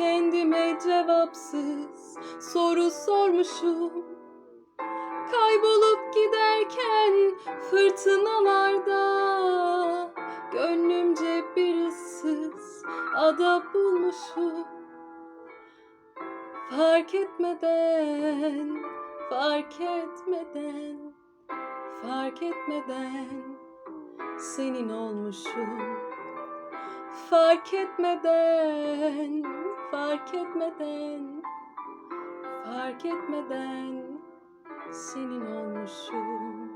Kendime cevapsız soru sormuşum. Kaybolup giderken fırtınalarda Gönlümce bir ıssız ada bulmuşum. Fark etmeden, fark etmeden, fark etmeden senin olmuşum. Fark etmeden, fark etmeden, fark etmeden senin olmuşum.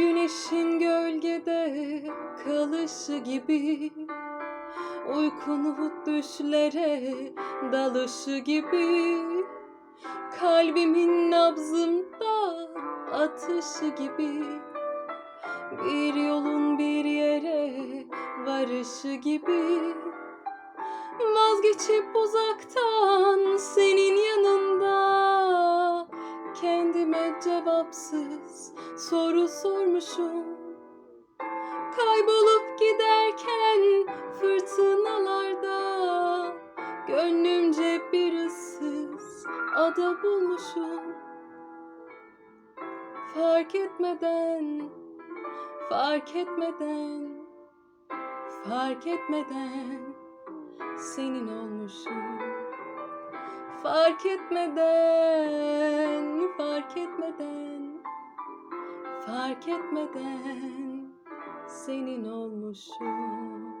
Güneşin gölgede kalışı gibi Uykunu düşlere dalışı gibi. Kalbimin nabzımda atışı gibi Bir yolun bir yere varışı gibi. Vazgeçip uzaktan senin yanında Kendime cevapsız soru sormuşum. Kaybolup giderken fırtınalarda Gönlümce bir ıssız ada bulmuşum. Fark etmeden, fark etmeden, fark etmeden senin olmuşum. Fark etmeden, fark etmeden, fark etmeden senin olmuşum.